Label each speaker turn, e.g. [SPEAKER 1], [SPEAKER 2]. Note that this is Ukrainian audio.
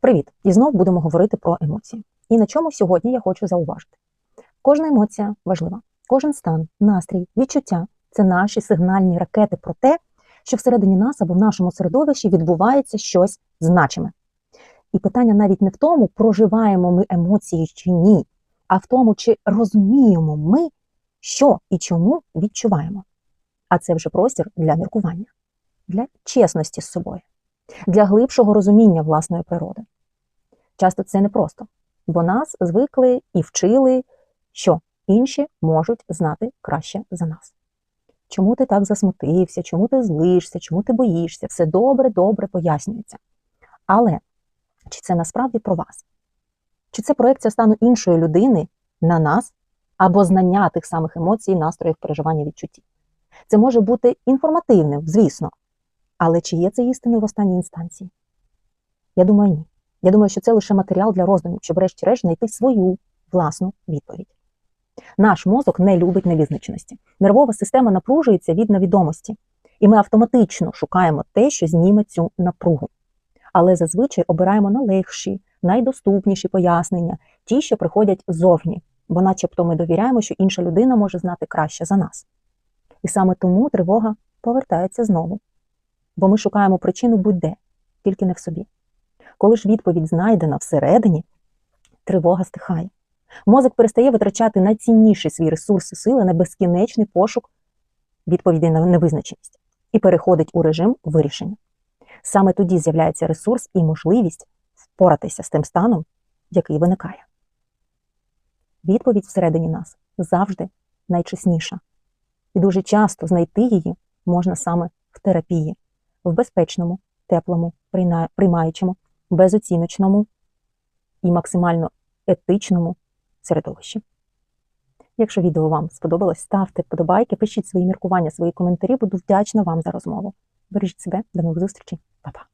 [SPEAKER 1] Привіт! І знов будемо говорити про емоції. І на чому сьогодні я хочу зауважити. Кожна емоція важлива, кожен стан, настрій, відчуття це наші сигнальні ракети про те, що всередині нас або в нашому середовищі відбувається щось значиме. І питання навіть не в тому, проживаємо ми емоції чи ні, а в тому, чи розуміємо ми, що і чому відчуваємо. А це вже простір для міркування, для чесності з собою, для глибшого розуміння власної природи. Часто це непросто, бо нас звикли і вчили, що інші можуть знати краще за нас. Чому ти так засмутився, чому ти злишся, чому ти боїшся, все добре, добре пояснюється. Але чи це насправді про вас? Чи це проекція стану іншої людини на нас або знання тих самих емоцій, настроїв, переживання, відчуттів? Це може бути інформативним, звісно, але чи є це істиною в останній інстанції? Я думаю, ні. Я думаю, що це лише матеріал для роздумів, щоб врешті-решт знайти свою власну відповідь. Наш мозок не любить невизначеності. Нервова система напружується від невідомості, і ми автоматично шукаємо те, що зніме цю напругу. Але зазвичай обираємо найлегші, найдоступніші пояснення, ті, що приходять ззовні, бо начебто ми довіряємо, що інша людина може знати краще за нас. І саме тому тривога повертається знову. Бо ми шукаємо причину будь-де, тільки не в собі. Коли ж відповідь знайдена всередині, тривога стихає. Мозок перестає витрачати найцінніший свій ресурс і сили на безкінечний пошук відповіді на невизначеність і переходить у режим вирішення. Саме тоді з'являється ресурс і можливість впоратися з тим станом, який виникає. Відповідь всередині нас завжди найчесніша. І дуже часто знайти її можна саме в терапії, в безпечному, теплому, приймаючому, безоціночному і максимально етичному середовищі. Якщо відео вам сподобалось, ставте вподобайки, пишіть свої міркування, свої коментарі. Буду вдячна вам за розмову. Бережіть себе, до нових зустрічей, Па-па!